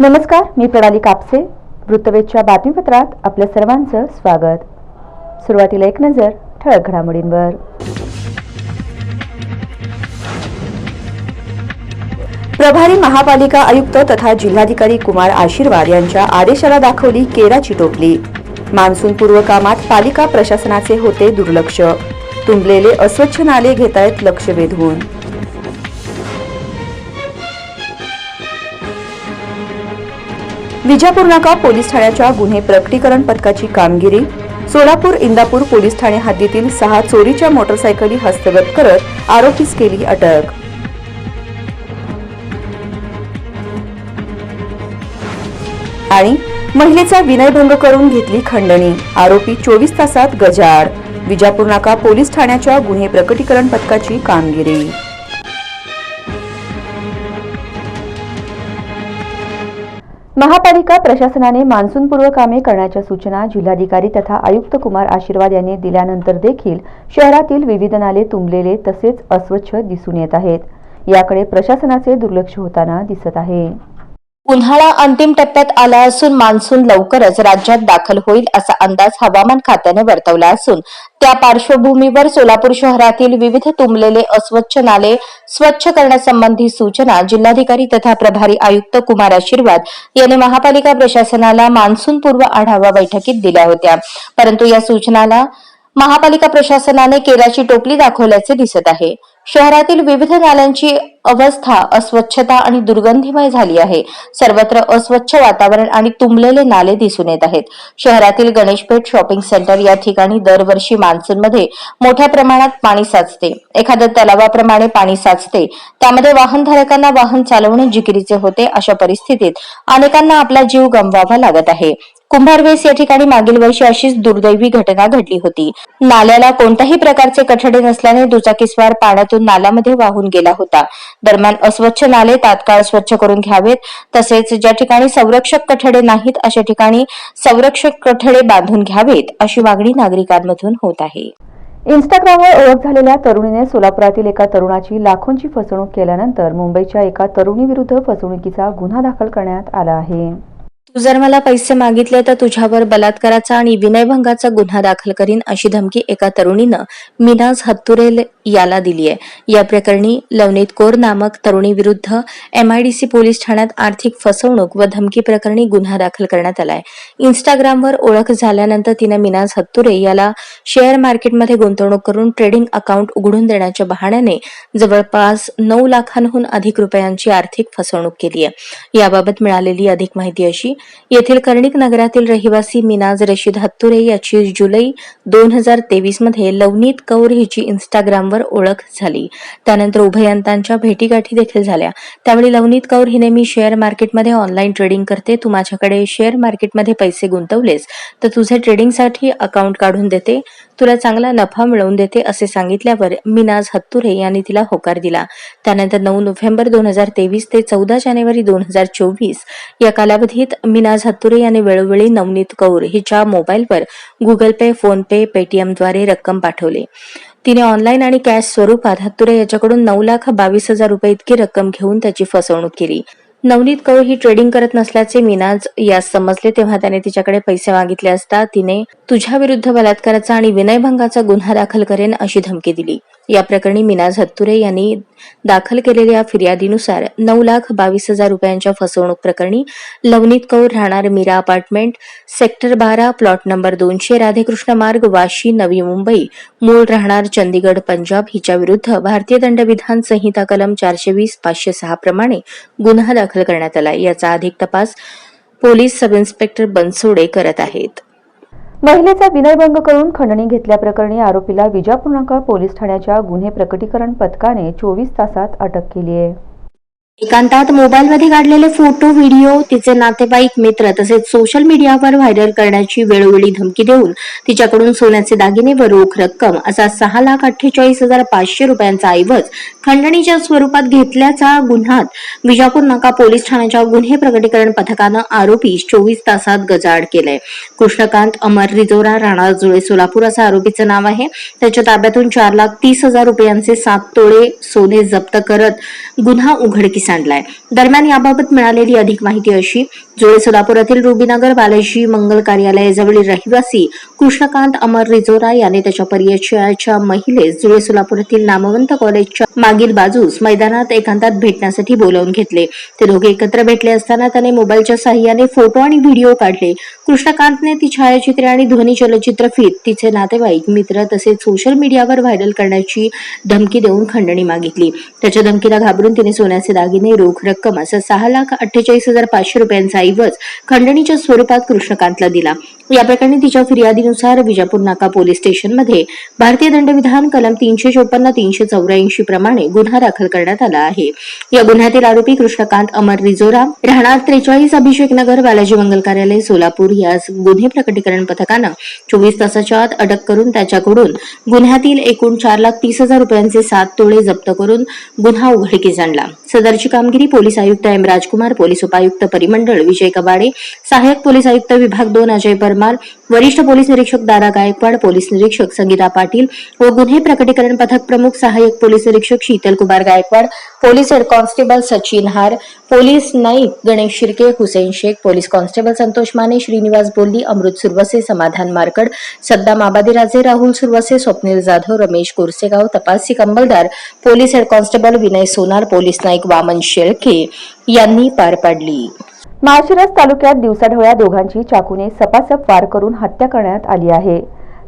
नमस्कार मी प्रणाली कापसे. वृत्तवेधच्या बातमीपत्रात आपल्या सर्वांचं स्वागत. सुरुवातीला एक नजर ठळक घडामोडींवर. प्रभारी महापालिका आयुक्त तथा जिल्हाधिकारी कुमार आशीर्वाद यांच्या आदेशाला दाखवली केराची टोपली. मान्सूनपूर्व कामात पालिका प्रशासनाचे होते दुर्लक्ष. तुंबलेले अस्वच्छ नाले घेतायत लक्ष वेधून. विजापूर नाका पोलीस ठाण्याच्या गुन्हे प्रकटीकरण पथकाची कामगिरी. सोलापूर इंदापूर पोलीस ठाणे हद्दीतील सहा चोरीच्या मोटरसायकली हस्तगत करत आरोपीस केली अटक. आणि महिलेचा विनयभंग करून घेतली खंडणी. आरोपी चोवीस तासात गजाड विजापूर नाका पोलीस ठाण्याच्या गुन्हे प्रकटीकरण पथकाची कामगिरी. महापालिका प्रशासनाने मान्सूनपूर्व कामे करण्याच्या सूचना जिल्हाधिकारी तथा आयुक्त कुमार आशीर्वाद यांनी दिल्यानंतर देखील शहरातील विविध नाले तुंबलेले तसेच अस्वच्छ दिसून येत आहेत. याकडे प्रशासनाचे दुर्लक्ष होताना दिसत आहे. उन्हाळा अंतिम टप्प्यात आला असून मान्सून लवकरच राज्यात दाखल होईल असा अंदाज हवामान खात्याने वर्तवला असून त्या पार्श्वभूमीवर सोलापूर शहरातील विविध तुंबलेले अस्वच्छ नाले स्वच्छ करण्यासंबंधी सूचना जिल्हाधिकारी तथा प्रभारी आयुक्त कुमार आशीर्वाद यांनी महापालिका प्रशासनाला मान्सूनपूर्व आढावा बैठकीत दिल्या होत्या. परंतु या सूचनाला महापालिका प्रशासनाने केराची टोपली दाखवल्याचे दिसत आहे. शहरातील विविध नाल्यांची अवस्था अस्वच्छता आणि दुर्गंधीमय झाली आहे. सर्वत्र अस्वच्छ वातावरण आणि तुंबलेले नाले दिसून येत आहेत. शहरातील गणेशपेठ शॉपिंग सेंटर या ठिकाणी दरवर्षी मान्सूनमध्ये मोठ्या प्रमाणात पाणी साचते. एखाद्या तलावाप्रमाणे पाणी साचते. त्यामध्ये वाहनधारकांना वाहन चालवणे जिकिरीचे होते अशा परिस्थितीत अनेकांना आपला जीव गमवावा लागत आहे. कुंभारवेस या ठिकाणी मागील वर्षी अशीच दुर्दैवी घटना घडली होती. नाल्याला कोणत्याही प्रकारचे कठडे नसल्याने दुचाकीस्वार पाण्यातून नाल्यामध्ये वाहून गेला होता. दरम्यान अस्वच्छ नाले तात्काळ स्वच्छ करून घ्यावेत तसेच ज्या ठिकाणी संरक्षक कठडे नाहीत अशा ठिकाणी संरक्षक कठडे बांधून घ्यावेत अशी मागणी नागरिकांमधून होत आहे. इंस्टाग्रामवर ओळख झालेल्या तरुणीने सोलापुरातील एका तरुणाची लाखोंची फसवणूक केल्यानंतर मुंबईच्या एका तरुणीविरुद्ध फसवणुकीचा गुन्हा दाखल करण्यात आला आहे. तू जर मला पैसे मागितले तर तुझ्यावर बलात्काराचा आणि विनयभंगाचा गुन्हा दाखल करीन अशी धमकी एका तरुणीनं मिनाज हत्तुरेल याला दिली आहे या प्रकरणी लवनीत कोर नामक तरुणीविरुद्ध एमआयडीसी पोलीस ठाण्यात आर्थिक फसवणूक व धमकी प्रकरणी गुन्हा दाखल करण्यात आलाय. इंस्टाग्रामवर ओळख झाल्यानंतर तिनं मिनाज हत्तुरे याला शेअर मार्केटमध्ये गुंतवणूक करून ट्रेडिंग अकाउंट उघडून देण्याच्या बहाण्याने जवळपास नऊ लाखांहून अधिक रुपयांची आर्थिक फसवणूक केली आहे याबाबत मिळालेली अधिक माहिती अशी येथील कर्णिक नगरातील रहिवासी मिनाज रशीद हत्तुरे याची जुलै दोन हजार तेवीसमध्ये लवनीत कौर हिची इंस्टाग्रामवर ओळख झाली. त्यानंतर उभयंतांच्या भेटीगाठी देखील झाल्या. त्यावेळी लवनीत कौर हिने मी शेअर मार्केटमध्ये ऑनलाईन ट्रेडिंग करते. तू माझ्याकडे शेअर मार्केटमध्ये पैसे गुंतवलेस तर तुझे ट्रेडिंगसाठी अकाउंट काढून देते. तुला चांगला नफा मिळवून देते असे सांगितल्यावर मिनाज हत्तुरे यांनी तिला होकार दिला. त्यानंतर नऊ नोव्हेंबर दोन हजार तेवीस ते चौदा जानेवारी दोन हजार चोवीस या कालावधीत मिनाज हत्तुरे यांनी वेळोवेळी नवनीत कौर हिच्या मोबाईलवर गुगल पे फोन पे पेटीएमद्वारे रक्कम पाठवली. तिने ऑनलाईन आणि कॅश स्वरूपात हत्तुरे याच्याकडून नऊ लाख बावीस हजार रुपये इतकी रक्कम घेऊन त्याची फसवणूक केली. नवनीत कौर ही ट्रेडिंग करत नसल्याचे मीनाज यास समजले तेव्हा त्याने तिच्याकडे पैसे मागितले असता तिने तुझ्या विरुद्ध बलात्काराचा आणि विनयभंगाचा गुन्हा दाखल करेन अशी धमकी दिली. या प्रकरणी मिनाज हत्तुरे यांनी दाखल केलेल्या फिर्यादीनुसार नऊ लाख बावीस हजार रुपयांच्या फसवणूक प्रकरणी लवनीत कौर राहणार मीरा अपार्टमेंट सेक्टर बारा प्लॉट नंबर दोनशे राधेकृष्ण मार्ग वाशी नवी मुंबई. मूळ राहणार चंदीगड पंजाब. हिच्या विरुद्ध भारतीय दंडविधान संहिता कलम चारशे वीस पाचशे सहा प्रमाणे गुन्हा दाखल करण्यात आला याचा अधिक तपास पोलीस सब इन्स्पेक्टर बनसोडे करत आहेत. महिलेचा विनयभंग करून खंडणी घेतल्याप्रकरणी आरोपीला विजापूर नाका पोलीस ठाण्याच्या गुन्हे प्रकटीकरण पथकाने चोवीस तासात अटक केली आहे. एकांतात मोबाईलमध्ये काढलेले फोटो व्हिडिओ तिचे नातेवाईक मित्र तसेच सोशल मीडियावर व्हायरल करण्याची वेळोवेळी धमकी देऊन तिच्याकडून सोन्याचे दागिने व रोख रक्कम असा सहा लाख अठ्ठेचाळीस हजार पाचशे रुपयांचा ऐवज खंडणीच्या स्वरूपात घेतल्याचा गुन्ह्यात विजापूर नाका पोलीस ठाण्याच्या गुन्हे प्रकटीकरण पथकानं आरोपी चोवीस तासात गजाड केलाय. कृष्णकांत अमर रिजोरा राणा जुळे सोलापूर असं आरोपीचं नाव आहे. त्याच्या ताब्यातून चार लाख तीस हजार रुपयांचे सात तोळे सोने जप्त करत गुन्हा उघडकीस सांडलाय आणलाय. दरम्यान याबाबत मिळालेली अधिक माहिती अशी जुळे सोलापुरातील रुबीनगर बालाजी मंगल कार्यालयाजवळील रहिवासी कृष्णकांत अमर रिजोरा याने त्याच्या परिचयाच्या महिलेस जुळे सोलापुरातील नामवंत कॉलेजच्या मागील बाजूस मैदानात एकांतात भेटण्यासाठी बोलावून घेतले. ते दोघे एकत्र भेटले असताना त्याने मोबाईलच्या साह्याने फोटो आणि व्हिडिओ काढले. कृष्णकांतने ती छायाचित्रे आणि ध्वनी चलचित्र फीत तिचे नातेवाईक मित्र तसेच सोशल मीडियावर व्हायरल करण्याची धमकी देऊन खंडणी मागितली. त्याच्या धमकीला घाबरून तिने सोन्याचे दागिने रोख रक्कम असं सहा लाख अठ्ठेचाळीस हजार पाचशे रुपयांचा ऐवज खंडणीच्या स्वरूपात कृष्णकांतला दिला. या प्रकरणी तिच्या फिर्यादीनुसार विजापूर नाका पोलीस स्टेशनमध्ये भारतीय दंडविधान कलम तीनशे चोपन्न तीनशे चौऱ्याऐंशी प्रमाणे गुन्हा दाखल करण्यात आला आहे. या गुन्ह्यातील आरोपी कृष्णकांत अमर रिजोरा राहणार त्रेचाळीस अभिषेक नगर बालाजी मंगल कार्यालय सोलापूर. या गुन्हे प्रकटीकरण पथकानं चोवीस तासाच्या आत अटक करून त्याच्याकडून गुन्ह्यातील एकूण चार लाख तीस हजार रुपयांचे सात तोळे जप्त करून गुन्हा उघडकीस आणला. सदरची कामगिरी पोलीस आयुक्त एम राजकुमार पोलीस उपायुक्त परिमंडळ विजय कबाडे सहाय्यक पोलीस आयुक्त विभाग दोन अजय परमार वरिष्ठ पोलीस निरीक्षक दादा गायकवाड पोलीस निरीक्षक संगीता पाटील व गुन्हे प्रकटीकरण पथक प्रमुख सहाय्यक पोलीस निरीक्षक Sheetal Kumar Gaikwad police head constable Sachin Har police naik Ganesh Shirke Hussain Shaikh police constable Santosh Mane Shrinivas Bolli Amrut Suravase Samadhan Markad Saddam Abadiraje Rahul Suravase Swapnil Jadhav Ramesh Korsegaon तपासी कंबलदार police head constable Vinay Sonar police naik Waman Shelke यांनी पार पाडली. माळशिरस तालुक्यात दिवसाढोळ्या दोघांची चाकूने सपासप वार करून हत्या करण्यात आली आहे.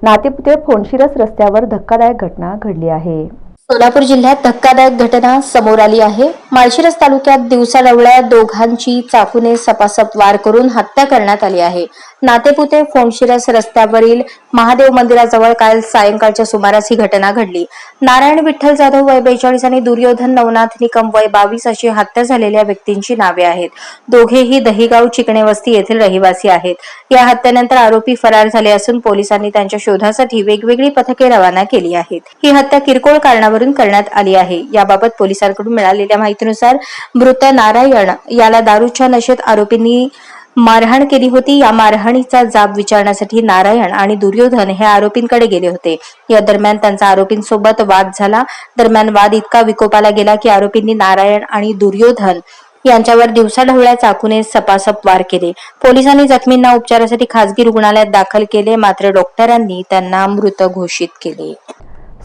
नातेपुते फोनशिरस रस्त्यावर धक्कादायक घटना घडली आहे. सोलापूर जिल्ह्यात धक्कादायक घटना समोर आली आहे. माळशिरस तालुक्यात दिवसाढवळ्या दोघांची चाकूने सपासप वार करून हत्या करण्यात आली आहे. नातेपुते फोनशिरस रस्त्यावरील महादेव मंदिराजवळ काल सायंकाळच्या सुमारास ही घटना घडली. नारायण विठ्ठल जाधव वय बेचाळीस आणि दुर्योधन नवनाथ निकम वय बावीस अशी हत्या झालेल्या व्यक्तींची नावे आहेत. दोघेही दहिगाव चिकणे वस्ती येथील रहिवासी आहेत. या हत्येनंतर आरोपी फरार झाले असून पोलिसांनी त्यांच्या शोधासाठी वेगवेगळी पथके रवाना केली आहेत. ही हत्या किरकोळ कारणावर कारणावरून करण्यात आली आहे. याबाबत पोलिसांकडून मिळालेल्या माहितीनुसार मृत नारायण याला दारूच्या नशेत आरोपींनी मारहाण केली होती. या मारहाणीचा जाब विचारण्यासाठी नारायण आणि दुर्योधन हे आरोपींकडे गेले होते. या दरम्यान त्यांचा आरोपींसोबत वाद झाला. दरम्यान वाद इतका विकोपाला गेला की आरोपींनी नारायण आणि दुर्योधन यांच्यावर दिवसाढवळ्या चाकूने सपासप वार केले. पोलिसांनी जखमींना उपचारासाठी खासगी रुग्णालयात दाखल केले. मात्र डॉक्टरांनी त्यांना मृत घोषित केले.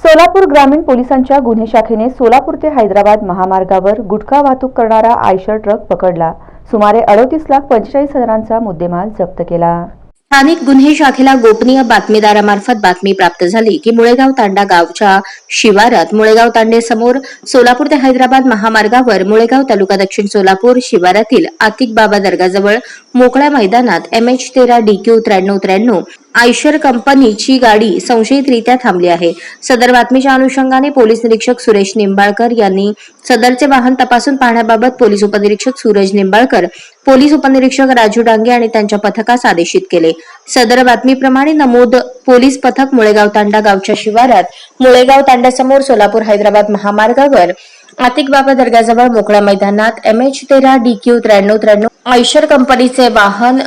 सोलापूर ग्रामीण पोलिसांच्या गुन्हे शाखेने सोलापूर ते हैदराबाद महामार्गावर गुटखा वाहतूक करणारा आयशर ट्रक पकडला. सुमारे अडोतीस लाख पंचेचाळीस हजारांचा मुद्देमाल जप्त केला. स्थानिक गुन्हे शाखेला गोपनीय बातमीदारामार्फत बातमी प्राप्त झाली की मुळेगाव तांडा गावच्या शिवारात मुळेगाव तांडे समोर सोलापूर ते हैदराबाद महामार्गावर मुळेगाव तालुका दक्षिण सोलापूर शिवारातील आतिक बाबा दर्गाजवळ मोकळ्या मैदानात एम एच तेरा डी क्यू त्र्याण्णव त्र्याण्णव आयशर कंपनीची गाडी संशयितरित्या थांबली आहे. सदर बातमीच्या अनुषंगाने पोलीस निरीक्षक सुरेश निंबाळकर यांनी सदरचे वाहन तपासून पाहण्याबाबत पोलीस उपनिरीक्षक सूरज निंबाळकर पोलीस उपनिरीक्षक राजू डांगे आणि त्यांच्या पथकास आदेशित केले. सदर बातमीप्रमाणे नमूद पोलीस पथक मुळेगाव तांडा गावच्या शिवारात मुळेगाव तांड्यासमोर सोलापूर हैदराबाद महामार्गावर आतिक बाबा दर्ग्याजवळ मोकळ्या मैदानात एम एच तेरा डी क्यू त्र्याण्णव त्र्याण्णव आयशर कंपनीचे वाहन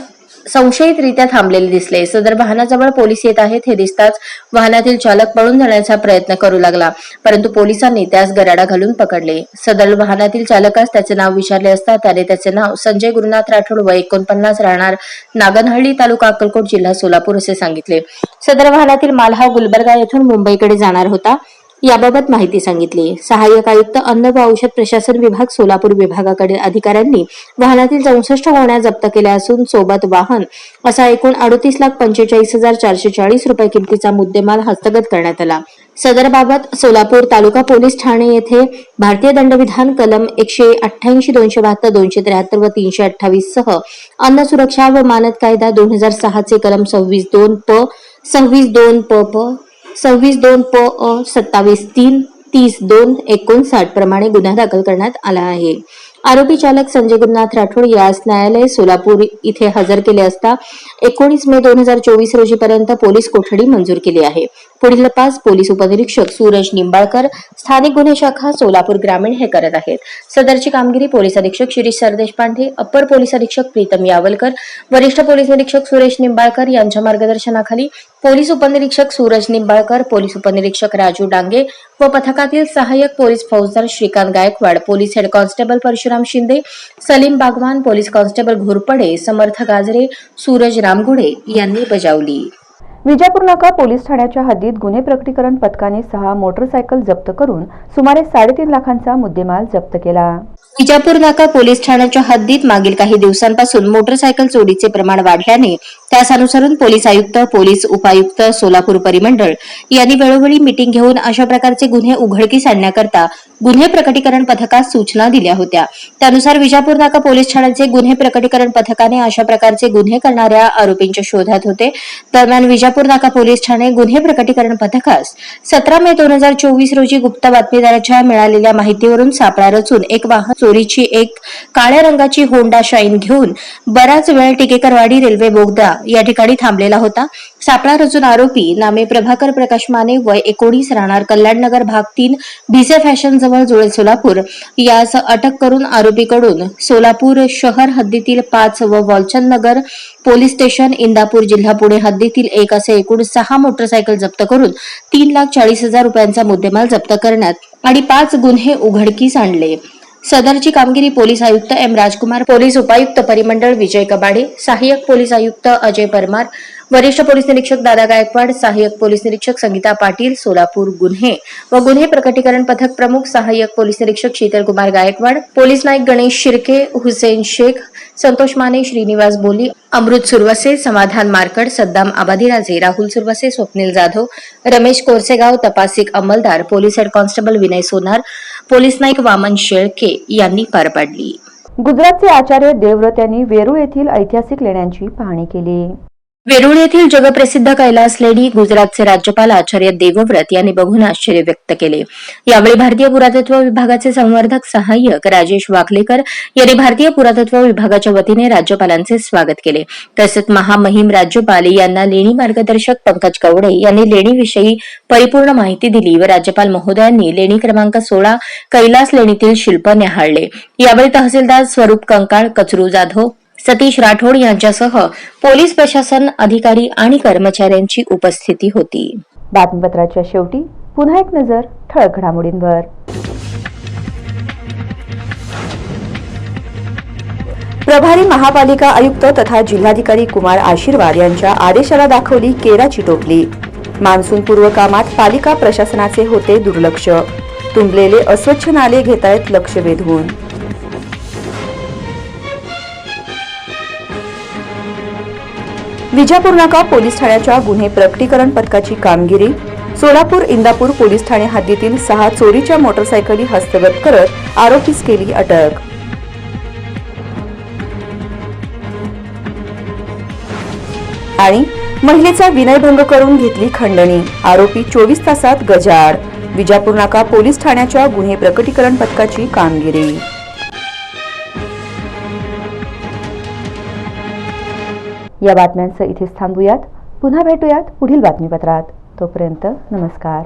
संशयितरित्या थांबलेले दिसले. सदर वाहनाजवळ पोलीस येत आहेत हे दिसताच वाहनातील चालक पळून जाण्याचा प्रयत्न करू लागला परंतु पोलिसांनी त्यास गराडा घालून पकडले. सदर वाहनातील चालकास त्याचे नाव विचारले असता त्याने त्याचे नाव संजय गुरुनाथ राठोड व एकोणपन्नास राहणार नागनहळ्ळी तालुका अक्कलकोट जिल्हा सोलापूर असे सांगितले. सदर वाहनातील माल हा गुलबर्गा येथून मुंबईकडे जाणार होता. याबाबत माहिती सांगितली. सहाय्यक आयुक्त अन्न व औषध प्रशासन विभाग सोलापूर विभागाकडील अधिकाऱ्यांनी वाहनातील चौसष्ट गोण्या जप्त केल्या असून सोबत वाहन असा एकूण अडतीस लाख पंचेचाळीस हजार चारशे चाळीस रुपये किमतीचा मुद्देमाल हस्तगत करण्यात आला. सदरबाबत सोलापूर तालुका पोलीस ठाणे येथे भारतीय दंडविधान कलम एकशे अठ्ठ्याऐंशी दोनशे बहात्तर दोनशे त्र्याहत्तर व तीनशे अठ्ठावीस सह अन्न सुरक्षा व मानक कायदा दोन हजार सहाचे कलम सव्वीस दोन प सव्वीस दोन प प सव्वीस दोन प अ सत्तावीस तीन तीस दोन एकोणसाठ प्रमाणे गुन्हा दाखल करण्यात आला आहे. आरोपी चालक संजय गुरुनाथ राठोड यास न्यायालय सोलापूर इथे हजर केले असता एकोणीस मे दोन हजार चोवीस रोजीपर्यंत पोलीस कोठडी मंजूर केली आहे. पुढील तपास पोलीस उपनिरीक्षक सूरज निंबाळकर स्थानिक गुन्हे शाखा सोलापूर ग्रामीण हे करत आहेत. सदरची कामगिरी पोलीस अधीक्षक शिरीष सरदेशपांडे अप्पर पोलीस अधीक्षक प्रीतम यावलकर वरिष्ठ पोलीस निरीक्षक सुरेश निंबाळकर यांच्या मार्गदर्शनाखाली पोलीस उपनिरीक्षक सूरज निंबाळकर पोलीस उपनिरीक्षक राजू डांगे व पथकातील सहाय्यक पोलीस फौजदार Shrikant Gaikwad police head constable Parshuram Shinde Salim Bagwan police constable Ghorpade Samarth Gajare Suraj Ramgude यांनी बजावली. विजापूर नाका पोलीस ठाण्याच्या हद्दीत गुन्हे प्रकटीकरण पथकाने सहा मोटरसायकल जप्त करून सुमारे साडेतीन लाखांचा मुद्देमाल जप्त केला. विजापूर नाका पोलीस ठाण्याच्या हद्दीत मागील काही दिवसांपासून मोटरसायकल चोरीचे प्रमाण वाढल्याने त्यास अनुसरून पोलीस आयुक्त पोलीस उपायुक्त सोलापूर परिमंडळ यांनी वेळोवेळी मिटिंग घेऊन अशा प्रकारचे गुन्हे उघडकीस आणण्याकरता गुन्हे प्रकटीकरण पथकास सूचना दिल्या होत्या. त्यानुसार विजापूर नाका पोलीस ठाण्याचे गुन्हे प्रकटीकरण पथकाने अशा प्रकारचे गुन्हे करणाऱ्या आरोपींच्या शोधात होते. दरम्यान विजापूर नाका पोलीस ठाणे गुन्हे प्रकटीकरण पथकास सतरा मे दोन हजार चोवीस रोजी गुप्त बातमीदाराच्या मिळालेल्या माहितीवरून सापळा रचून एक वाहन चोरीची एक काळ्या रंगाची होंडा शाईन घेऊन बराच वेळ टिकेकरवाडी रेल्वे बोगदा या ठिकाणी थांबलेला होता. सापळा रचून आरोपी नामे प्रभाकर प्रकाश माने वय एकोणीस राहणार कल्याणनगर भाग तीन भिसे फॅशन जवळ जुळे सोलापूर. यास अटक करून आरोपीकडून सोलापूर शहर हद्दीतील पाच व वॉलचंद नगर पोलीस स्टेशन इंदापूर जिल्हा पुणे हद्दीतील एक असे एकूण सहा मोटरसायकल जप्त करून तीन लाख चाळीस हजार रुपयांचा मुद्देमाल जप्त करण्यात आणि पाच गुन्हे उघडकीस आणले. सदरची कामगिरी पोलीस आयुक्त एम राजकुमार पोलीस उपायुक्त परिमंडळ विजय कबाडे सहाय्यक पोलीस आयुक्त अजय परमार वरिष्ठ पोलीस निरीक्षक दादा गायकवाड सहाय्यक पोलीस निरीक्षक संगीता पाटील सोलापूर गुन्हे व गुन्हे प्रकटीकरण पथक प्रमुख सहाय्यक पोलीस निरीक्षक शीतल कुमार गायकवाड पोलीस नाईक गणेश शिर्के हुसेन शेख संतोष माने श्रीनिवास बोली अमृत सुरवसे समाधान मार्कड सद्दाम आबादीराजे राहुल सुरवसे स्वप्नील जाधव रमेश कोरसेगाव तपासिक अंमलदार police head constable Vinay Sonar police naik Waman Shelke यांनी पार पाडली. गुजरातचे आचार्य देवव्रत यांनी वेरूळ येथील ऐतिहासिक लेण्यांची पाहणी केली. वेरूळ येथील जगप्रसिद्ध कैलास लेणी गुजरातचे राज्यपाल आचार्य देवव्रत यांनी बघून आश्चर्य व्यक्त केले. यावेळी भारतीय पुरातत्व विभागाचे संवर्धक सहाय्यक राजेश वाकलेकर यांनी भारतीय पुरातत्व विभागाच्या वतीने राज्यपालांचे स्वागत केले. तसेच महामहिम राज्यपाल यांना लेणी मार्गदर्शक पंकज कवडे यांनी लेणीविषयी परिपूर्ण माहिती दिली व राज्यपाल महोदयांनी लेणी क्रमांक सोळा कैलास लेणीतील शिल्प न्याहाळले. यावेळी तहसीलदार स्वरूप कंकाळ कचरू जाधव सतीश राठोड यांच्यासह पोलीस प्रशासन अधिकारी आणि कर्मचाऱ्यांची उपस्थिती होती. बातमीपत्राच्या शेवटी पुन्हा एक नजर ठळक घडामोडींवर. प्रभारी महापालिका आयुक्त तथा जिल्हाधिकारी कुमार आशीर्वाद यांच्या आदेशाला दाखवली केराची टोपली. मान्सूनपूर्व कामात पालिका प्रशासनाचे होते दुर्लक्ष. तुंबलेले अस्वच्छ नाले घेतायत लक्ष वेधून. विजापूर नाका पोलीस ठाण्याच्या गुन्हे प्रकटीकरण पथकाची कामगिरी. सोलापूर इंदापूर पोलीस ठाणे हद्दीतील सहा चोरीच्या मोटरसायकली हस्तगत करत आरोपीस केली अटक. आणि महिलेचा विनयभंग करून घेतली खंडणी. आरोपी चोवीस तासात गजाड विजापूर नाका पोलीस ठाण्याच्या गुन्हे प्रकटीकरण पथकाची कामगिरी. या बातम्यांचं इथेच थांबूयात. पुन्हा भेटूयात पुढील बातमीपत्रात. तोपर्यंत नमस्कार.